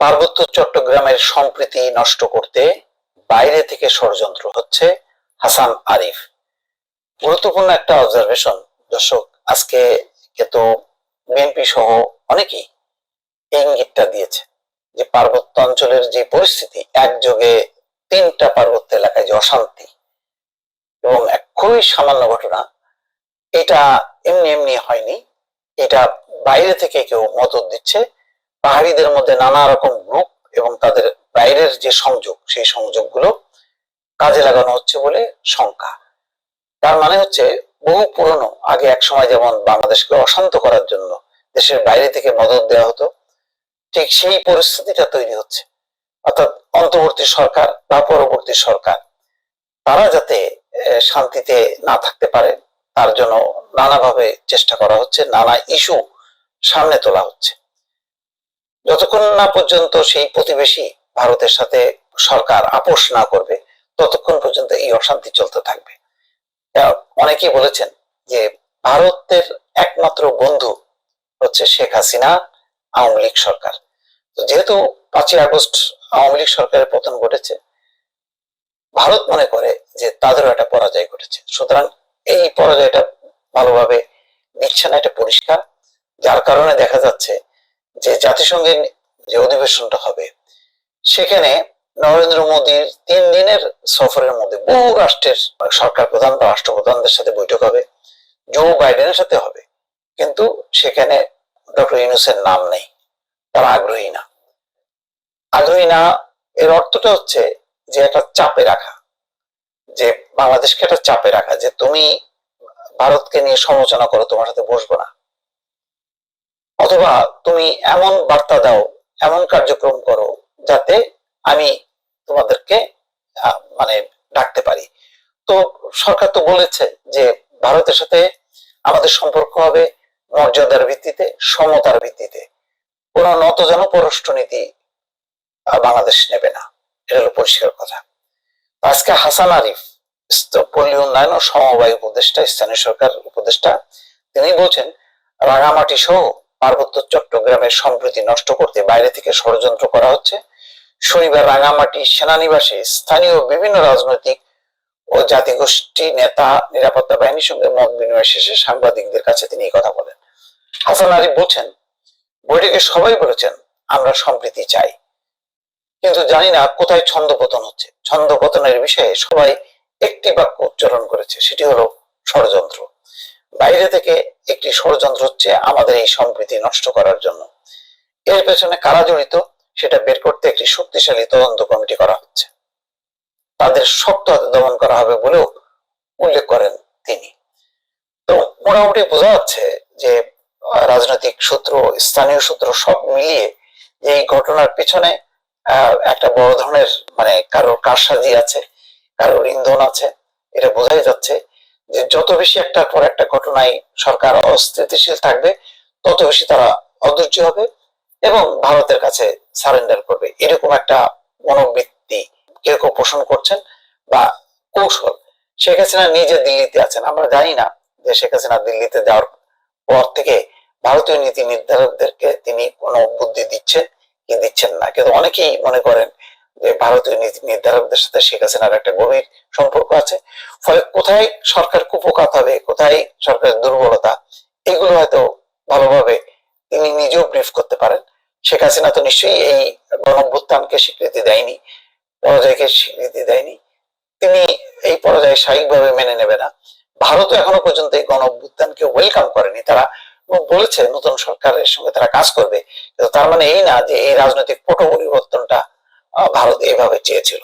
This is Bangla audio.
পার্বত্য চট্টগ্রামের সম্প্রীতি নষ্ট করতে বাইরে থেকে ষড়যন্ত্র হচ্ছে হাসান আরিফ। গুরুত্বপূর্ণ একটা অবজারভেশন দর্শক, আজকে তো বিএনপি সহ অনেকেই ইঙ্গিতটা দিয়েছে যে পার্বত্য অঞ্চলের যে পরিস্থিতি, একযোগে তিনটা পার্বত্য এলাকায় যে অশান্তি এবং এক খুবই সামান্য ঘটনা, এটা এমনি এমনি হয়নি। এটা বাইরে থেকে কেউ মদত দিচ্ছে। পাহাড়িদের মধ্যে নানা রকম গ্রুপ এবং তাদের বাইরের যে সংযোগ, সেই সংযোগগুলো কাজে লাগানো হচ্ছে বলে শঙ্কা। তার মানে হচ্ছে, বহু পুরনো, আগে এক সময় যেমন বাংলাদেশকে অশান্ত করার জন্য দেশের বাইরে থেকে মদত দেওয়া হতো, ঠিক সেই পরিস্থিতিটা তৈরি হচ্ছে। অর্থাৎ অন্তর্বর্তী সরকার বা পরবর্তী সরকার, তারা যাতে শান্তিতে না থাকতে পারে, তার জন্য নানাভাবে চেষ্টা করা হচ্ছে, নানা ইস্যু সামনে তোলা হচ্ছে। যতক্ষণ না পর্যন্ত সেই প্রতিবেশী ভারতের সাথে সরকার আপোষ না করবে, ততক্ষণ পর্যন্ত এই অশান্তি চলতে থাকবে। অনেকেই বলেছেন যে ভারতের একমাত্র বন্ধু হচ্ছে শেখ হাসিনা, আওয়ামী লীগ সরকার। যেহেতু পাঁচই আগস্ট আওয়ামী লীগ সরকারের পতন ঘটেছে, ভারত মনে করে যে তাদেরও একটা পরাজয় ঘটেছে। সুতরাং এই পরাজয়টা ভালোভাবে নিচ্ছে না, এটা পরিষ্কার। যার কারণে দেখা যাচ্ছে যে জাতিসংঘের যে অধিবেশনটা হবে, সেখানে নরেন্দ্র মোদীর তিন দিনের সফরের মধ্যে বহু রাষ্ট্রের সরকার প্রধান বা রাষ্ট্রপ্রধানদের সাথে বৈঠক হবে, জো বাইডেনের সাথে হবে, কিন্তু সেখানে ডক্টর ইউনুসের নাম নেই, তারা আগ্রহী না। আগ্রহী না, এর অর্থটা হচ্ছে যে একটা চাপে রাখা, যে বাংলাদেশকে একটা চাপে রাখা, যে তুমি ভারতকে নিয়ে সমালোচনা করো, তোমার সাথে বসবো না। অথবা তুমি এমন বার্তা দাও এমন কার্যক্রম করো যাতে আমি তোমাদেরকে মানে ডাকতে পারি। তো সরকার তো বলেছে যে ভারতের সাথে আমাদের সম্পর্ক হবে মর্যাদার ভিত্তিতে সমতার ভিত্তিতে। কোন নতজন পররাষ্ট্রনীতি আহ, বাংলাদেশ নেবে না। এটা হলো পরিষ্কার কথা। আজকে হাসান আরিফ পল্লী উন্নয়ন ও সমবায় উপদেষ্টা স্থানীয় সরকার উপদেষ্টা তিনি বলছেন রাঙামাটি সহ পার্বত্য চট্টগ্রামের সম্প্রীতি নষ্ট করতে বাইরে থেকে ষড়যন্ত্র করা হচ্ছে। শনিবার রাঙামাটি সেনানিবাসে স্থানীয় বিভিন্ন রাজনৈতিক ও জাতিগোষ্ঠী নেতা, নিরাপত্তা বাহিনীর সঙ্গে মত বিনিময় শেষে সাংবাদিকদের কাছে তিনি এই কথা বলেন। হাসান আরিফ বলছেন, বৈঠকে সবাই বলেছেন, আমরা সম্প্রীতি চাই। কিন্তু জানি না কোথায় ছন্দপতন হচ্ছে। ছন্দপতনের বিষয়ে সবাই একটি বাক্য উচ্চারণ করেছে, সেটি হলো ষড়যন্ত্র। বাইরে থেকে একটি ষড়যন্ত্র হচ্ছে আমাদের এই সম্প্রীতি নষ্ট করার জন্য। এর পেছনে কারা জড়িত সেটা বের করতে একটি শক্তিশালী তদন্ত কমিটি করা হচ্ছে। তাদের শক্ত হাতে দমন করা হবে বলেও উল্লেখ করেন তিনি। তো মোটামুটি বোঝা যাচ্ছে যে রাজনৈতিক সূত্র, স্থানীয় সূত্র সব মিলিয়ে যে এই ঘটনার পিছনে একটা বড় ধরনের মানে কারোর কারসাজি আছে, কারোর ইন্ধন আছে, এটা বোঝাই যাচ্ছে যে যত বেশি একটার পর একটা ঘটনায় সরকার অস্থিতিশীল থাকবে, তত বেশি তারা অধৈর্য হবে এবং ভারতের কাছে সারেন্ডার করবে। এরকম একটা মনোবৃত্তি কেউ কেউ পোষণ করছেন বা কৌশল। শেখ হাসিনা নিজে দিল্লিতে আছেন। আমরা জানি না যে শেখ হাসিনা দিল্লিতে যাওয়ার পর থেকে ভারতীয় নীতি নির্ধারকদেরকে তিনি কোনো বুদ্ধি দিচ্ছেন কি দিচ্ছেন না। কিন্তু অনেকেই মনে করেন যে ভারতীয় নীতি নির্ধারকদের সাথে শেখ হাসিনার একটা গভীর সম্পর্ক আছে। ফলে কোথায় সরকার কুপকাত হবে, কোথায় সরকারের দুর্বলতা, এগুলো হয়তো ভালোভাবে তিনি নিজেও ব্রিফ করতে পারেন। শেখ হাসিনা তো নিশ্চয়ই এই গণভ্যুত্থানকে স্বীকৃতি দেয়নি, পরাজয়কে স্বীকৃতি দেয়নি। তিনি এই পরাজয় স্বাভাবিকভাবে মেনে নেবে না। ভারতও এখনও পর্যন্ত এই গণভ্যুত্থানকে ওয়েলকাম করেনি। তারা বলেছে, নতুন সরকারের সঙ্গে তারা কাজ করবে। কিন্তু তার মানে এই না যে এই রাজনৈতিক পট পরিবর্তনটা ভারত এইভাবে চেয়েছিল।